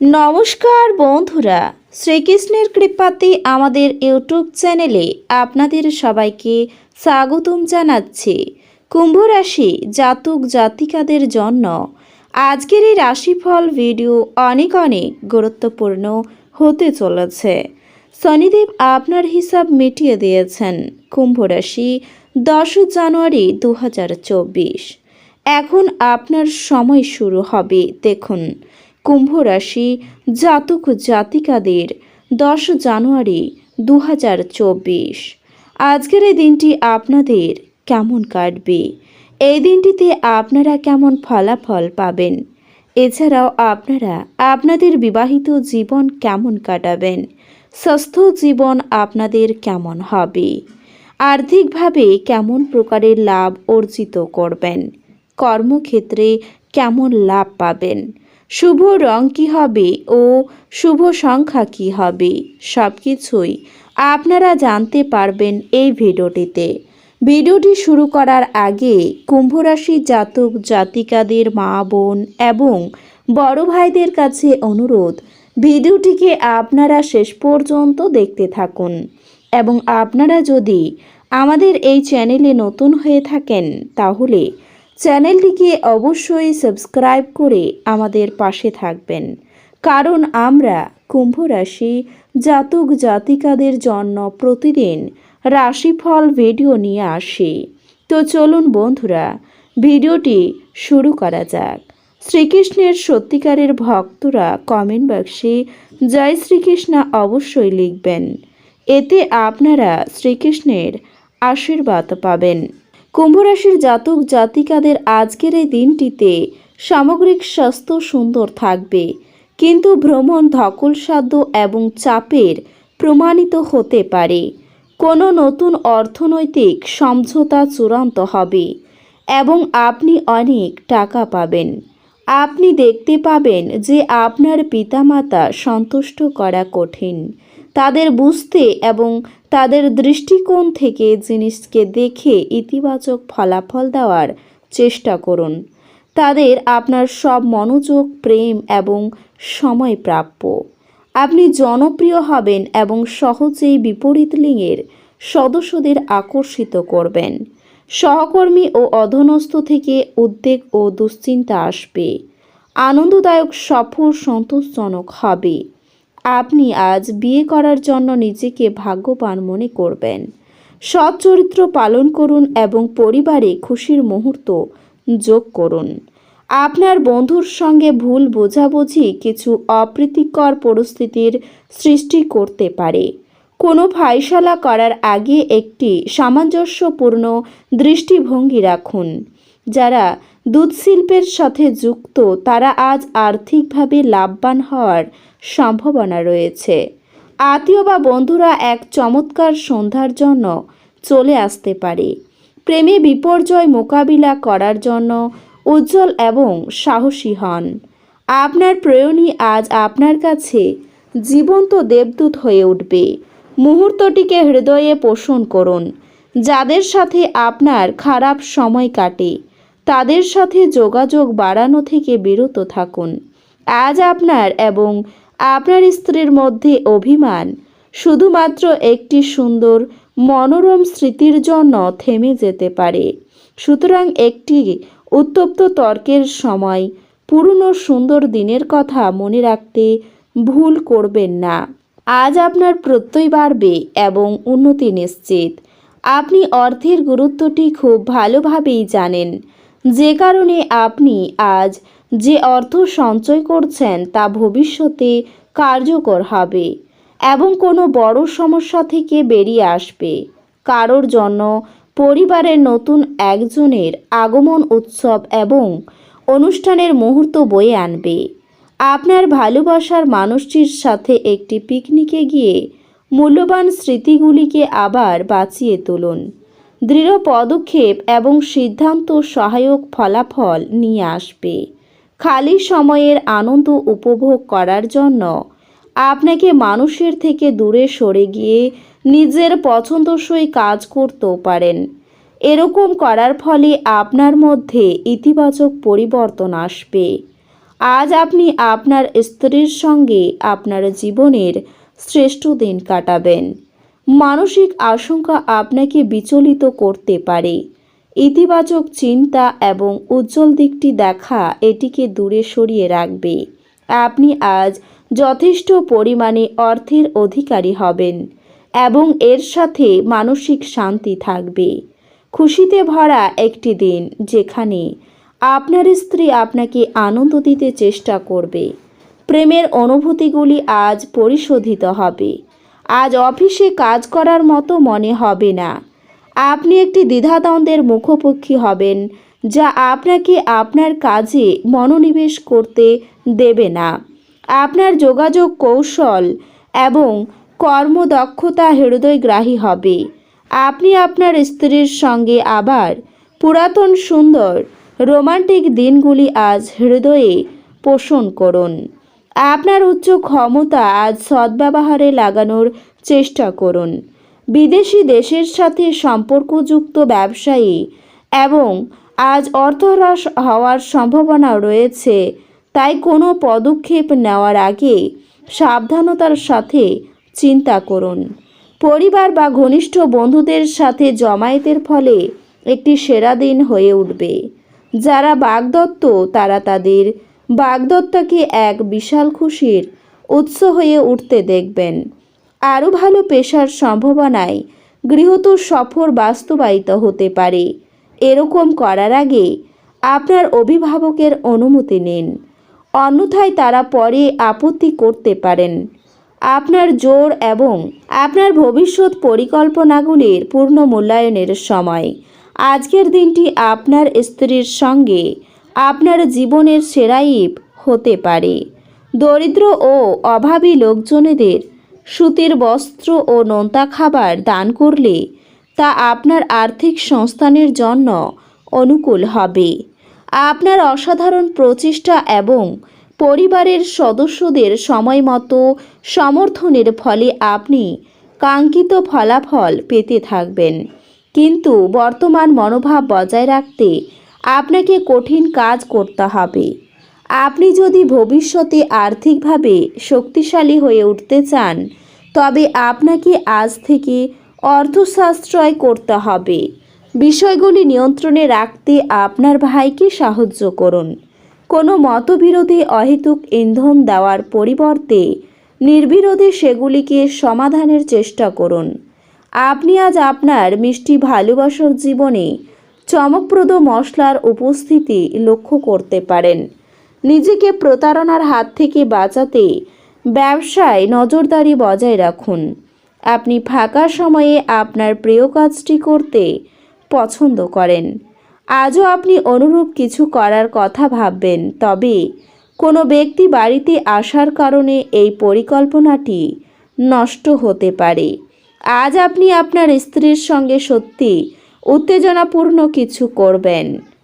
নমস্কার বন্ধুরা, শ্রীকৃষ্ণের কৃপাতে আমাদের ইউটিউব চ্যানেলে আপনাদের সবাইকে স্বাগতম জানাচ্ছি। কুম্ভ রাশি জাতক জাতিকাদের জন্য আজকের এই রাশিফল ভিডিও অনেক অনেক গুরুত্বপূর্ণ হতে চলেছে। শনিদেব আপনার হিসাব মিটিয়ে দিয়েছেন কুম্ভ রাশি দশ জানুয়ারি দু হাজার চব্বিশ। এখন আপনার সময় শুরু হবে, দেখুন। কুম্ভ রাশি জাতক জাতিকাদের দশ জানুয়ারি দু হাজার চব্বিশ। আজকের এই দিনটি আপনাদের কেমন কাটবে? এই দিনটিতে আপনারা কেমন ফলাফল পাবেন? এছাড়াও আপনারা আপনাদের বিবাহিত জীবন কেমন কাটাবেন? স্বাস্থ্য জীবন আপনাদের কেমন হবে? আর্থিকভাবে কেমন প্রকারের লাভ অর্জিত করবেন? কর্মক্ষেত্রে কেমন লাভ পাবেন? শুভ রং কী হবে ও শুভ সংখ্যা কী হবে? সব কিছুই আপনারা জানতে পারবেন এই ভিডিওটিতে। ভিডিওটি শুরু করার আগে কুম্ভরাশি জাতক জাতিকাদের মা, বোন এবং বড় ভাইদের কাছে অনুরোধ, ভিডিওটিকে আপনারা শেষ পর্যন্ত দেখতে থাকুন এবং আপনারা যদি আমাদের এই চ্যানেলে নতুন হয়ে থাকেন তাহলে চ্যানেলটিকে অবশ্যই সাবস্ক্রাইব করে আমাদের পাশে থাকবেন। কারণ আমরা কুম্ভ রাশি জাতক জাতিকাদের জন্য প্রতিদিন রাশিফল ভিডিও নিয়ে আসি। তো চলুন বন্ধুরা, ভিডিওটি শুরু করা যাক। শ্রীকৃষ্ণের সত্যিকারের ভক্তরা কমেন্ট বক্সে জয় শ্রীকৃষ্ণ অবশ্যই লিখবেন। এতে আপনারা শ্রীকৃষ্ণের আশীর্বাদ পাবেন। কুম্ভরাশির জাতক জাতিকাদের আজকের এই দিনটিতে সামগ্রিক স্বাস্থ্য সুন্দর থাকবে, কিন্তু ভ্রমণ ধকলসাধ্য এবং চাপের প্রমাণিত হতে পারে। কোনো নতুন অর্থনৈতিক সমঝোতা চূড়ান্ত হবে এবং আপনি অনেক টাকা পাবেন। আপনি দেখতে পাবেন যে আপনার পিতামাতা সন্তুষ্ট করা কঠিন। তাদের বুঝতে এবং তাদের দৃষ্টিকোণ থেকে জিনিসকে দেখে ইতিবাচক ফলাফল দেওয়ার চেষ্টা করুন। তাদের আপনার সব মনোযোগ, প্রেম এবং সময় প্রাপ্য। আপনি জনপ্রিয় হবেন এবং সহজেই বিপরীত লিঙ্গের সদস্যদের আকর্ষিত করবেন। সহকর্মী ও অধনস্থ থেকে উদ্বেগ ও দুশ্চিন্তা আসবে। আনন্দদায়ক সফর সন্তোষজনক হবে। আপনি আজ বিয়ে করার জন্য নিজেকে ভাগ্যবান মনে করবেন। সৎ চরিত্র পালন করুন এবং পরিবারে খুশির মুহূর্ত যোগ করুন। আপনার বন্ধুর সঙ্গে ভুল বোঝাবুঝি কিছু অপ্রীতিকর পরিস্থিতির সৃষ্টি করতে পারে। কোনো ফাইসালা করার আগে একটি সামঞ্জস্যপূর্ণ দৃষ্টিভঙ্গি রাখুন। যারা দুধ শিল্পের সাথে যুক্ত, তারা আজ আর্থিকভাবে লাভবান হওয়ার সম্ভাবনা রয়েছে। আত্মীয় বা বন্ধুরা এক চমৎকার সন্ধ্যার জন্য চলে আসতে পারে। প্রেমে বিপর্যয় মোকাবিলা করার জন্য উজ্জ্বল এবং সাহসী হন। আপনার প্রয়োজনই আজ আপনার কাছে জীবন্ত দেবদূত হয়ে উঠবে। মুহূর্তটিকে হৃদয়ে পোষণ করুন। যাদের সাথে আপনার খারাপ সময় কাটে, তাদের সাথে যোগাযোগ বাড়ানো থেকে বিরত থাকুন। আজ আপনার এবং আপনার স্ত্রীর মধ্যে অভিমান, শুধুমাত্র একটি সুন্দর, মনোরম স্মৃতির জন্য থেমে যেতে পারে। সুতরাং একটি উত্তপ্ত তর্কের সময়, পুরনো সুন্দর দিনের কথা মনে রাখতে ভুল করবেন না। আজ আপনার প্রত্যয় বাড়বে এবং উন্নতি নিশ্চিত। আপনি অর্থের গুরুত্বটি খুব ভালোভাবেই জানেন। যে কারণে আপনি আজ যে অর্থ সঞ্চয় করছেন তা ভবিষ্যতে কার্যকর হবে এবং কোনো বড় সমস্যা থেকে বেরিয়ে আসবে। কারোর জন্য পরিবারের নতুন একজনের আগমন উৎসব এবং অনুষ্ঠানের মুহূর্ত বয়ে আনবে। আপনার ভালোবাসার মানুষটির সাথে একটি পিকনিকে গিয়ে মূল্যবান স্মৃতিগুলিকে আবার বাঁচিয়ে তুলুন। দৃঢ় পদক্ষেপ এবং সিদ্ধান্ত সহায়ক ফলাফল নিয়ে আসবে। খালি সময়ের আনন্দ উপভোগ করার জন্য আপনাকে মানুষের থেকে দূরে সরে গিয়ে নিজের পছন্দসই কাজ করতেও পারেন। এরকম করার ফলে আপনার মধ্যে ইতিবাচক পরিবর্তন আসবে। আজ আপনি আপনার স্ত্রীর সঙ্গে আপনার জীবনের শ্রেষ্ঠ দিন কাটাবেন। মানসিক আশঙ্কা আপনাকে বিচলিত করতে পারে। ইতিবাচক চিন্তা এবং উজ্জ্বল দিকটি দেখা এটিকে দূরে সরিয়ে রাখবে। আপনি আজ যথেষ্ট পরিমাণে অর্থের অধিকারী হবেন এবং এর সাথে মানসিক শান্তি থাকবে। খুশিতে ভরা একটি দিন যেখানে আপনার স্ত্রী আপনাকে আনন্দ দিতে চেষ্টা করবে। প্রেমের অনুভূতিগুলি আজ পরিশোধিত হবে। আজ অফিসে কাজ করার মতো মনে হবে না। আপনি একটি দ্বিধাদ্বন্দ্বের মুখোমুখি হবেন, যা আপনাকে আপনার কাজে মনোনিবেশ করতে দেবে না। আপনার যোগাযোগ কৌশল এবং কর্মদক্ষতা হৃদয়গ্রাহী হবে। আপনি আপনার স্ত্রীর সঙ্গে আবার পুরাতন সুন্দর রোমান্টিক দিনগুলি আজ হৃদয়ে পোষণ করুন। আপনার উচ্চ ক্ষমতা আজ সদ্ব্যবহারে লাগানোর চেষ্টা করুন। বিদেশি দেশের সাথে সম্পর্কযুক্ত ব্যবসায়ী এবং আজ অর্থহ্রাস হওয়ার সম্ভাবনা রয়েছে, তাই কোনো পদক্ষেপ নেওয়ার আগে সাবধানতার সাথে চিন্তা করুন। পরিবার বা ঘনিষ্ঠ বন্ধুদের সাথে জমায়েতের ফলে একটি সেরা দিন হয়ে উঠবে। যারা বাগদত্ত, তারা তাদের বাগদত্তাকে এক বিশাল খুশির উৎস হয়ে উঠতে দেখবেন। আরও ভালো পেশার সম্ভাবনায় গৃহত সফর বাস্তবায়িত হতে পারে। এরকম করার আগে আপনার অভিভাবকের অনুমতি নিন। অন্যথায় তারা পরে আপত্তি করতে পারেন। আপনার জোর এবং আপনার ভবিষ্যৎ পরিকল্পনাগুলির পূর্ণ মূল্যায়নের সময়। আজকের দিনটি আপনার স্ত্রীর সঙ্গে আপনার জীবনের সেরাইপ হতে পারে। দরিদ্র ও অভাবী লোকজনেদের সুতির বস্ত্র ও নোনতা খাবার দান করলে তা আপনার আর্থিক সংস্থানের জন্য অনুকূল হবে। আপনার অসাধারণ প্রচেষ্টা এবং পরিবারের সদস্যদের সময় মতো সমর্থনের ফলে আপনি কাঙ্ক্ষিত ফলাফল পেতে থাকবেন। কিন্তু বর্তমান মনোভাব বজায় রাখতে আপনাকে কঠিন কাজ করতে হবে। আপনি যদি ভবিষ্যতে আর্থিকভাবে শক্তিশালী হয়ে উঠতে চান, তবে আপনাকে আজ থেকে অর্থ সাশ্রয় করতে হবে। বিষয়গুলি নিয়ন্ত্রণে রাখতে আপনার ভাইকে সাহায্য করুন। কোনো মতবিরোধী অহেতুক ইন্ধন দেওয়ার পরিবর্তে নির্বিরোধে সেগুলিকে সমাধানের চেষ্টা করুন। আপনি আজ আপনার মিষ্টি ভালোবাসার জীবনে চমকপ্রদ মশলার উপস্থিতি লক্ষ্য করতে পারেন। নিজেকে প্রতারণার হাত থেকে বাঁচাতে ব্যবসায় নজরদারি বজায় রাখুন। আপনি ফাঁকা সময়ে আপনার প্রিয় কাজটি করতে পছন্দ করেন। আজও আপনি অনুরূপ কিছু করার কথা ভাববেন, তবে কোনো ব্যক্তি বাড়িতে আসার কারণে এই পরিকল্পনাটি নষ্ট হতে পারে। আজ আপনি আপনার স্ত্রীর সঙ্গে সত্যি উত্তেজনাপূর্ণ কিছু করবেন।